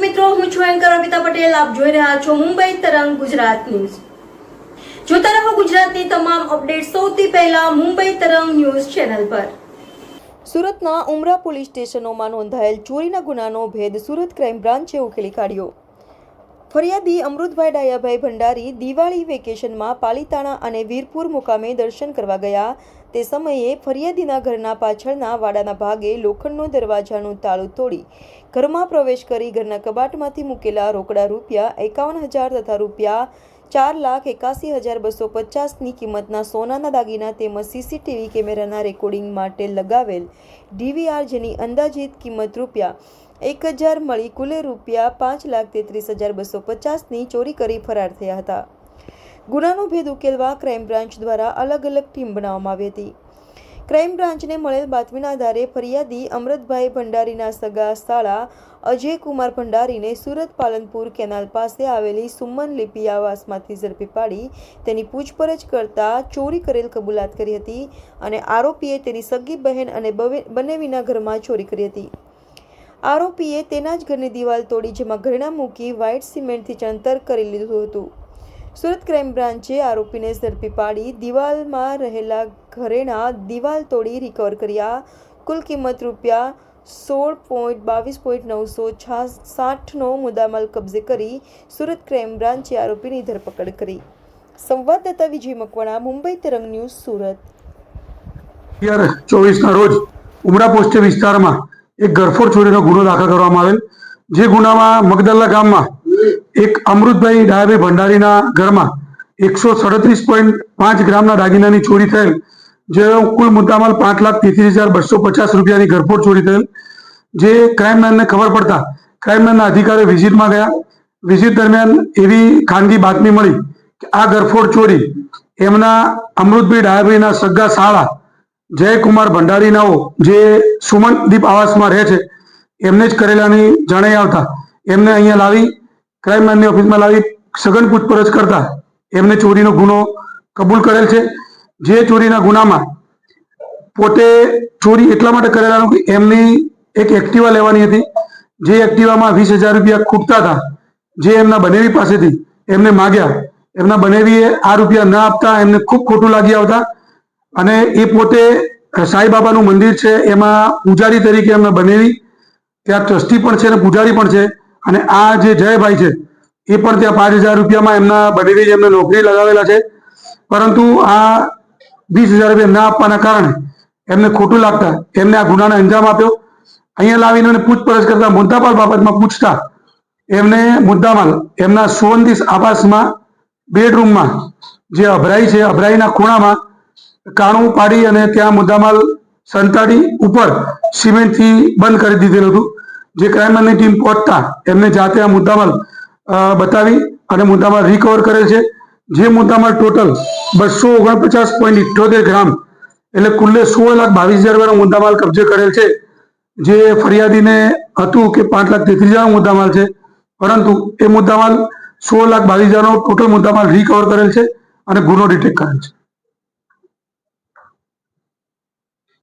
હું છું એન્કર અમિતા પટેલ. આપ જોઈ રહ્યા છો મુંબઈ તરંગ ગુજરાત ન્યૂઝ. જોતા રહો ગુજરાતની તમામ અપડેટ સૌથી પહેલા મુંબઈ તરંગ ન્યૂઝ ચેનલ પર. સુરતના ઉમરા પોલીસ સ્ટેશનોમાં નોંધાયેલ ચોરીના ગુનાનો ભેદ સુરત ક્રાઇમ બ્રાન્ચે ઉકેલી કાઢ્યો. ફરિયાદી અમૃતભાઈ ડાયાભાઈ ભંડારી દિવાળી વેકેશનમાં પાલીતાણા અને વીરપુર મુકામે દર્શન કરવા ગયા. તે સમયે ફરિયાદીના ઘરના પાછળના વાડાના ભાગે લોખંડનો દરવાજાનું તાળું તોડી ઘરમાં પ્રવેશ કરી ઘરના કબાટમાંથી મૂકેલા રોકડા રૂપિયા એકાવન હજાર તથા રૂપિયા ચાર લાખ એકાસી હજાર બસો પચાસની કિંમતના સોનાના દાગીના તેમજ સીસીટીવી કેમેરાના રેકોર્ડિંગ માટે લગાવેલ ડીવીઆર જેની અંદાજિત કિંમત રૂપિયા એક હજાર મળી કુલે રૂપિયા પાંચ લાખ તેત્રીસ હજાર બસો પચાસની ચોરી કરી ફરાર થયા હતા. ગુનાનો ભેદ ઉકેલવા ક્રાઇમ બ્રાન્ચ દ્વારા અલગ અલગ ટીમ બનાવવામાં આવી હતી. ક્રાઇમ બ્રાન્ચને મળેલ બાતમીના આધારે ફરિયાદી અમૃતભાઈ ભંડારીના સગા સાળા અજય કુમાર ભંડારીને સુરત પાલનપુર કેનાલ પાસે આવેલી સુમન લિપિ આવાસમાંથી ઝડપી પાડી તેની પૂછપરછ કરતા ચોરી કરેલ કબૂલાત કરી હતી અને આરોપીએ તેની સગી બહેન અને બંનેવીના ઘરમાં ચોરી કરી હતી. આરોપીએ તેના જ ઘરની દિવાલ તોડી, જેમાં ઘરેણાં મૂકી વ્હાઇટ સિમેન્ટથી ચણતર કરી લીધું હતું. સુરત ક્રાઇમ બ્રાન્ચે આરોપીને ઝડપી પાડી દિવાલમાં રહેલા ઘરેણાં દિવાલ તોડી રિકવર કર્યા. કુલ કિંમત રૂપિયા સોળ પોઈન્ટ બાવીસ પોઈન્ટ નવસો સાઠનો મુદ્દામાલ કબજે કરી સુરત ક્રાઇમ બ્રાન્ચે આરોપીની ધરપકડ કરી. સંવાદદાતા વિજય મકવાણા, મુંબઈ તરંગ ન્યૂઝ, સુરત. ચોવીસના રોજ ઉમરા પોસ્ટ વિસ્તારમાં એક ગરફોડ ચોરીનો ગુનો દાખલ કરવામાં આવેલ. જે ગુનામાં મગદલ્લા ગામમાં એક અમૃતભાઈ ડાયાભાઈ ભંડારીના ઘરમાં એકસો સડત્રીસ પોઈન્ટ પાંચ ગ્રામના દાગીનાની ચોરી થયેલ જે કુલ મુદ્દામાલ પાંચ લાખ તેત્રીસ હજાર બસો પચાસ રૂપિયાની ગરફોડ ચોરી થયેલ. જે ક્રાઇમમેનને ખબર પડતા ક્રાઇમમેનના અધિકારીઓ વિઝિટમાં ગયા. વિઝિટ દરમિયાન એવી ખાનગી બાતમી મળી કે આ ગરફોડ ચોરી એમના અમૃતભાઈ ડાયાભાઈના સગા શાળા જયકુમાર ભંડારીનાઓ જે સુમનદીપ આવાસમાં રહે છે, એમને જ કરેલાની જાણાઈ આવતા. એમને અહીંયા લાવી ક્રાઇમ બ્રાન્ચની ઓફિસમાં લાવી, સઘન પૂછપરછ કરતા. એમને ચોરીનો ગુનો કબૂલ કરેલ છે. જે ચોરીના ગુનામાં પોતે ચોરી એટલા માટે કરેલાનું કે એમની એક એક્ટિવા લેવાની હતી. જે એક્ટિવામાં વીસ હજાર રૂપિયા ખૂટતા હતા. જે એમના બનેવી પાસેથી એમને માગ્યા. એમના બનેવીએ આ રૂપિયા ન આપતા, એમને ખૂબ ખોટું લાગી આવતા. અને એ પોતે સાંઈબાબાનું મંદિર છે, એમાં પૂજારી તરીકે એમને બનેલી. ત્યાં ટ્રસ્ટી પણ છે અને પૂજારી પણ છે. અને આ જે જયભાઈ છે, એ પણ ત્યાં પાંચ હજાર રૂપિયામાં એમના બનેવી એમને નોકરી લગાવેલા છે. પરંતુ આ વીસ હજાર રૂપિયા ના આપવાના કારણે એમને ખોટું લાગતા, એમને આ ગુનાને અંજામ આપ્યો. અહીંયા લાવીને એને પૂછપરછ કરતા મુદ્દામાલ બાબતમાં પૂછતા, એમને મુદ્દામાલ એમના સોનદીસ આવાસમાં, બેડરૂમમાં, જે અભરાઈ છે, અભરાઈના ખૂણામાં કાણું પાડી અને ત્યાં મુદ્દામાલ સંતાડી ઉપર સિમેન્ટથી બંધ કરી દીધેલું હતું. જે ક્રાઇમની ટીમ પહોંચતા એમને જાતે આ મુદ્દામાલ બતાવી અને મુદ્દામાલ રિકવર કરે છે. જે મુદ્દામાલ ટોટલ બસો ઓગણપચાસ પોઈન્ટ ઇઠ્યોતેર ગ્રામ એટલે કુલ્લે સોળ લાખ બાવીસ હજાર રૂપિયાનો મુદ્દામાલ કબજે કરેલ છે. જે ફરિયાદીને હતું કે પાંચ લાખ તેત્રીસ હજારનો મુદ્દામાલ છે. પરંતુ એ મુદ્દામાલ સોળ લાખ બાવીસ હજારનો ટોટલ મુદ્દામાલ રિકવર કરેલ છે અને ગુનો ડિટેક્ટ કરેલ છે.